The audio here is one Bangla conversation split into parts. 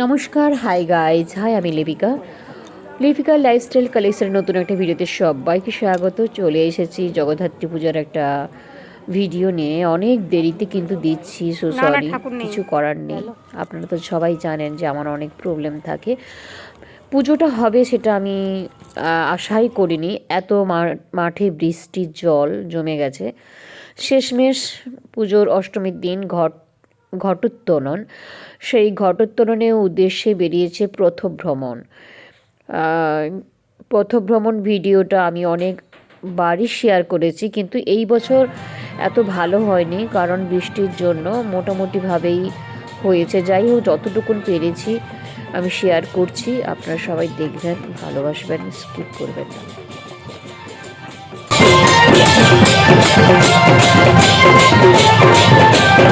নমস্কার হাই গাইজ হাই আমি লিপিকা। লিপিকার লাইফস্টাইল কালেকশনের নতুন একটা ভিডিওতে সবাইকে স্বাগত। চলে এসেছি জগদ্ধাত্রী পূজার একটা ভিডিও নিয়ে। অনেক দেরিতে কিন্তু দিচ্ছি সো সরি কিছু করার নেই। আপনারা তো সবাই জানেন যে আমার অনেক প্রবলেম থাকে। পুজোটা হবে সেটা আমি আশাই করিনি। এত মাঠে বৃষ্টির জল জমে গেছে। শেষমেশ পুজোর অষ্টমীর দিন ঘট ঘটোত্তোলন। সেই ঘটোত্তোলনের উদ্দেশ্যে বেরিয়েছে প্রথভ্রমণ। পথভ্রমণ ভিডিওটা আমি অনেক বারই শেয়ার করেছি, কিন্তু এই বছর এত ভালো হয়নি কারণ বৃষ্টির জন্য মোটামুটিভাবেই হয়েছে। যাই হোক, যতটুকুন পেরেছি আমি শেয়ার করছি। আপনারা সবাই দেখবেন, ভালোবাসবেন স্কিপ করবেন না। Wow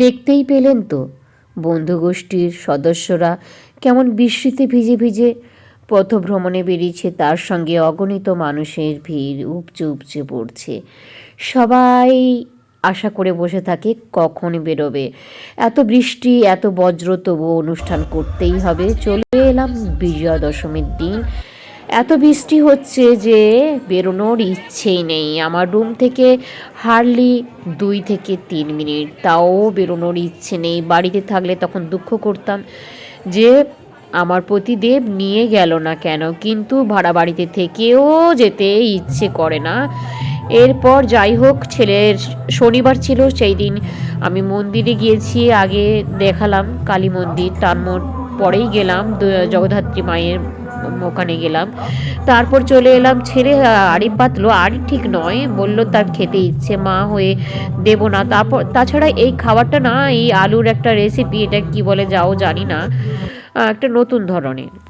দেখতেই পেলেন তো। বন্ধুগোষ্ঠীর সদস্যরা কেমন বৃষ্টিতে ভিজে ভিজে পথভ্রমণে বেরিয়েছে, তার সঙ্গে অগণিত মানুষের ভিড় উপচে উপচে পড়ছে। সবাই আশা করে বসে থাকে, কখন বেরোবে? এত বৃষ্টি, এত বজ্র তবু অনুষ্ঠান করতেই হবে। চলে এলাম বিজয়া দশমীর দিন। এত বৃষ্টি হচ্ছে যে বেরোনোর ইচ্ছেই নেই। আমার রুম থেকে হার্ডলি দুই থেকে তিন মিনিট। তাও বেরোনোর ইচ্ছে নেই। বাড়িতে থাকলে তখন দুঃখ করতাম যে আমার প্রতিদেব নিয়ে গেল না কেন? কিন্তু ভাড়া বাড়িতে থেকেও যেতে ইচ্ছে করে না। এরপর যাই হোক, ছেলের শনিবার ছিল, সেই দিন আমি মন্দিরে গিয়েছি, আগে দেখালাম কালী মন্দির। তার পরেই গেলাম জগদ্ধাত্রী মায়ের ওখানে গেলাম। তারপর চলে এলাম, ছেলে আড়ি পাতলো। আড়ি ঠিক নয়, বলল, তার খেতে ইচ্ছে মা হয়ে দেব না। তারপর, তাছাড়া এই খাবারটা না, এই আলুর একটা রেসিপি এটা কি বলে যাও জানি না। একটা নতুন ধরনের।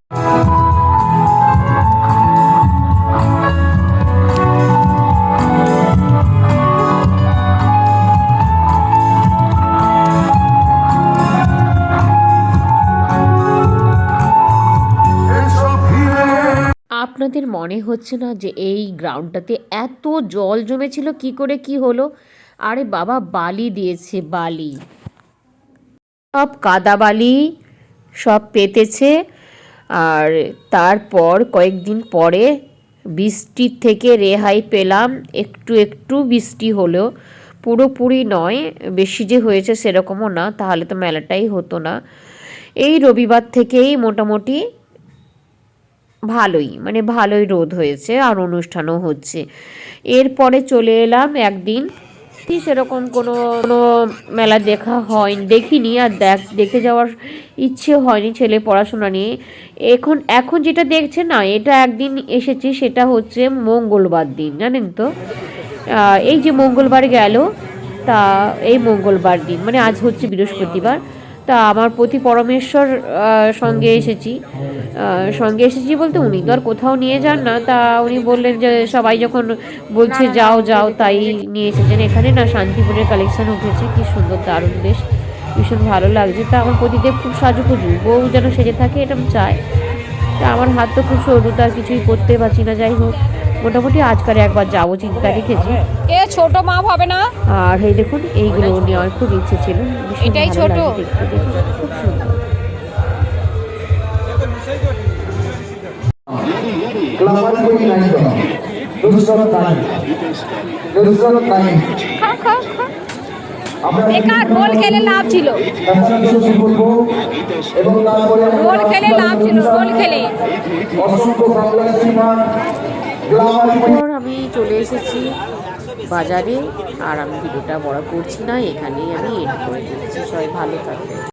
আপনাদের মনে হচ্ছে না যে এই গ্রাউন্ডটাতে এত জল জমেছিল, কি করে কি হলো? আরে বাবা, বালি দিয়েছে, বালি। সব কাদা বালি সব পেতেছে, আর তারপর কয়েকদিন পরে বৃষ্টির থেকে রেহাই পেলাম, একটু একটু বৃষ্টি হলেও। পুরোপুরি নয়, বেশি যে হয়েছে সেরকমও না, তাহলে তো মেলাটাই হতো না। এই রবিবার থেকেই মোটামুটি ভালোই মানে ভালোই রোদ হয়েছে আর অনুষ্ঠানও হচ্ছে। এরপরে চলে এলাম একদিন। সেরকম কোনো কোনো মেলা দেখা হয়নি, দেখিনি আর দেখ, দেখতে যাওয়ার ইচ্ছে হয়নি ছেলে পড়াশোনা নিয়ে। এখন এখন যেটা দেখছে না, এটা একদিন এসেছি, সেটা হচ্ছে মঙ্গলবার দিন, জানেন তো? এই যে মঙ্গলবার গেল, তা এই মঙ্গলবার দিন মানে আজ হচ্ছে বৃহস্পতিবার। তা আমার প্রতি পরমেশ্বর সঙ্গে এসেছি। সঙ্গে এসেছি বলতে উনি তো আর কোথাও নিয়ে যান না। তা উনি বললেন যে সবাই যখন বলছে যাও যাও তাই নিয়ে এসেছেন। এখানে না শান্তিপুরের কালেকশন উঠেছে। কি সুন্দর দারুণ বেশ ভীষণ ভালো লাগছে। তা আমার প্রতিদেব খুব সাজুকুজু বউ যেন সেজে থাকে এটা চায় তা আমার হাত তো খুব সরু তার কিছুই করতে পারছি না। যাই হোক মোটামুটি আজকাল একবার যাব চিন্তা রেখেছি। এ ছোট মাপ হবে না? আর এই দেখুন এইগুলো নেওয়ার খুব ইচ্ছে ছিল। ভীষণ এটাই ভালো ছোট? লাগে দেখতে, দেখুন, খুব সুন্দর। বেকার রোল খেলে লাভ ছিল। রোল খেলে লাভ ছিল রোল খেলে। আমি চলে এসেছি বাজারে আর আমি ভিডিওটা বড় করছি না এখানেই আমি এড করে দিচ্ছি। সবাই ভালো থাকবে